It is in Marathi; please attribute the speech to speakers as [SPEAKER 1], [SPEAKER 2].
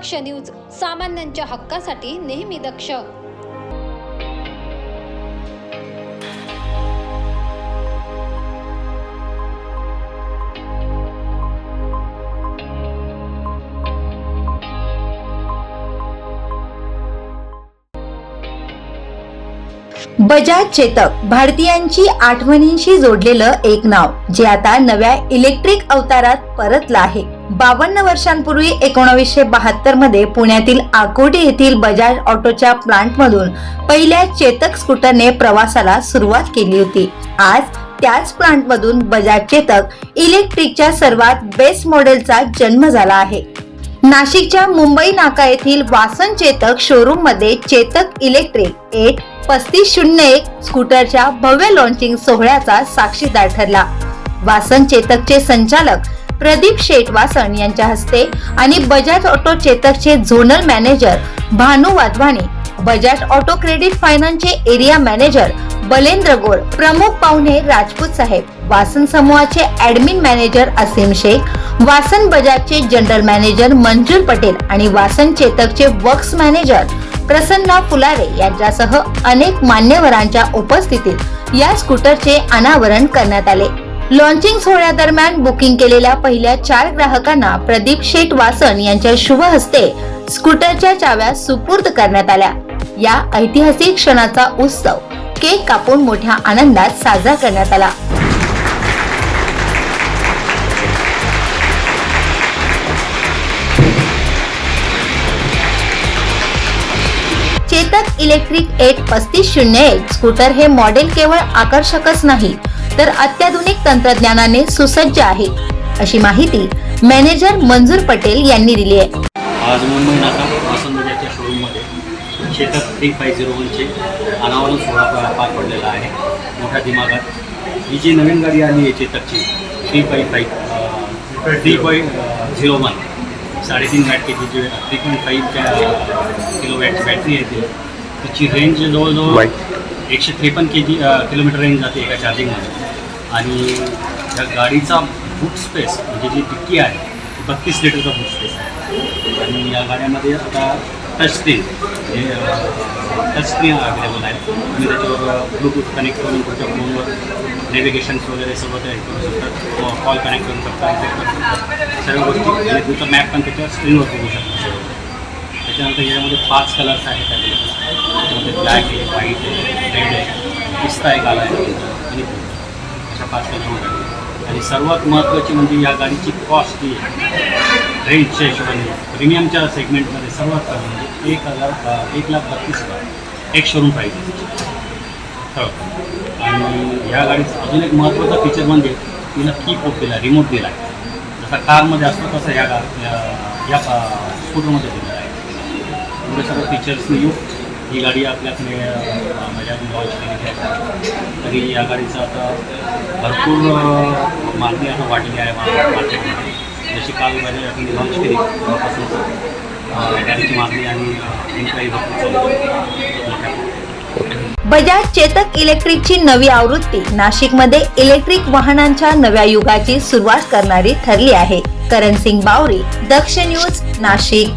[SPEAKER 1] दक्ष न्यूज सामान्यांच्या हक्कासाठी नेहमी दक्ष.
[SPEAKER 2] बजाज चेतक भारतीयांची आठवणींशी जोडलेलं एक नाव जे आता नव्या इलेक्ट्रिक अवतारात परतलं आहे. बावन्न वर्षांपूर्वी एकोणावीसशे बहात्तरमध्ये पुण्यातील आकोटी येथील बजाज ऑटोच्या प्लांट मधून पहिल्या चेतक स्कूटरने प्रवासाला सुरुवात केली होती. आज त्याच प्लांट मधून बजाज चेतक इलेक्ट्रिकच्या सर्वात बेस्ट मॉडेलचा जन्म झाला आहे. नाशिकच्या मुंबई नाका येथील वासन चेतक शोरूममध्ये चेतक इलेक्ट्रिक एट पस्तीस शून्य एक स्कूटरच्या भव्य लॉन्चिंग सोहळ्याचा साक्षीदार ठरला. वासन चेतकचे संचालक प्रदीप शेठ वासन यांच्या हस्ते आणि Bajaj auto चेतकचे zonal manager Bhanu Wadhwani Bajaj auto credit फायनान्सचे एरिया मॅनेजर बलेंद्र गोर प्रमुख पाहुणे राजपूत साहेब वासन समूहाचे ऍडमिन मॅनेजर असीम शेख वासन बजाजचे जनरल मॅनेजर मंजूर पटेल आणि वासन चेतकचे वर्क्स मॅनेजर प्रसन्ना फुलारे यांच्यासह अनेक मान्यवरांच्या उपस्थितीत या स्कूटरचे अनावरण करण्यात आले. लॉन्चिंग सोहळ्यादरम्यान बुकिंग केलेल्या पहिल्या चार ग्राहकांना प्रदीप शेठ वासन यांच्या शुभ हस्ते स्कूटरच्या चाव्या सुपूर्द करण्यात आल्या. या ऐतिहासिक क्षणाचा उत्सव केक कापून मोठ्या आनंदात साजरा करण्यात आला. चेतक इलेक्ट्रिक एट पस्तीस शून्य एक स्कूटर हे मॉडेल केवळ आकर्षकच नाही तर अत्याधुनिक तंत्रज्ञानाने सुसज्ज आहे. अशी माहिती मॅनेजर मंजूर पटेल यांनी दिली आहे.
[SPEAKER 3] आज मुंबई नाका बजाजच्या शोरूममध्ये चेतक थ्री फाय झिरो वनचे अनावरण सोहळा पार पडलेला आहे. मोठ्या दिमागात. ही जी नवीन गाडी आली आहे चेतकची three five five three five zero one साडेतीन watt K G three point फाईव्हच्या kilo watt battery येते तिची रेंज जवळजवळ एकशे त्रेपन्न के जी किलोमीटर रेंज जाते एका चार्जिंगमध्ये आणि त्या गाडीचा बूट स्पेस म्हणजे जी डिक्की आहे ती बत्तीस लिटरचा बूट स्पेस आहे. आणि या गाड्यामध्ये आता टच स्क्रीन हे टच स्क्रीन अवेलेबल आहे. तुम्ही त्याच्यावर ब्लूटूथ कनेक्ट करून तुमच्या फोनवर नेव्हिगेशन्स वगैरे सोबत करू शकतात कॉल कनेक्ट करू शकता रिसेट करू शकता. सर्व गोष्टी. आणि तुमचा मॅप पण त्याच्यावर स्क्रीनवर बघू शकता. त्याच्यानंतर याच्यामध्ये पाच कलर्स आहेत अवेलेबल त्याच्यामध्ये ब्लॅक आहे व्हाईट आहे रेड आहे पिस्ता एक आला आहे. आणि अशा पाच कलर आणि सर्वात महत्त्वाची म्हणजे या गाडीची कॉस्ट ही रेंजच्या हिशोबाने. प्रीमियमच्या सेगमेंटमध्ये सर्वात कमी म्हणजे एक हजार एक लाख बत्तीस हजार. एक शोरूम प्राईज आहे हो. आणि ह्या गाडीचं अजून एक महत्त्वाचा फीचर म्हणजे तिला की पोट दिला रिमोट दिला आहे. जसा कारमध्ये असतो तसं ह्या गा या- स्कूटरमध्ये दिला आहे. एवढे सर्व फीचर्सनी युक्त ही गाडी आपल्याकडे अ, बजाजने लॉन्च केलेली आहे. तरी या गाडीचं आता भरपूर मागणी आता वाढली आहे मार्केटमध्ये. जशी काल बजाजने लॉन्च केली तेव्हापासून गाडीची मागणी आणि इन्क्वायरी भरपूर चालू
[SPEAKER 2] बजाज चेतक इलेक्ट्रिकची नवी आवृत्ती. नाशिकमध्ये इलेक्ट्रिक वाहनांच्या नव्या युगाची सुरुवात करणारी ठरली आहे. करण सिंग बावरी दक्ष न्यूज नाशिक.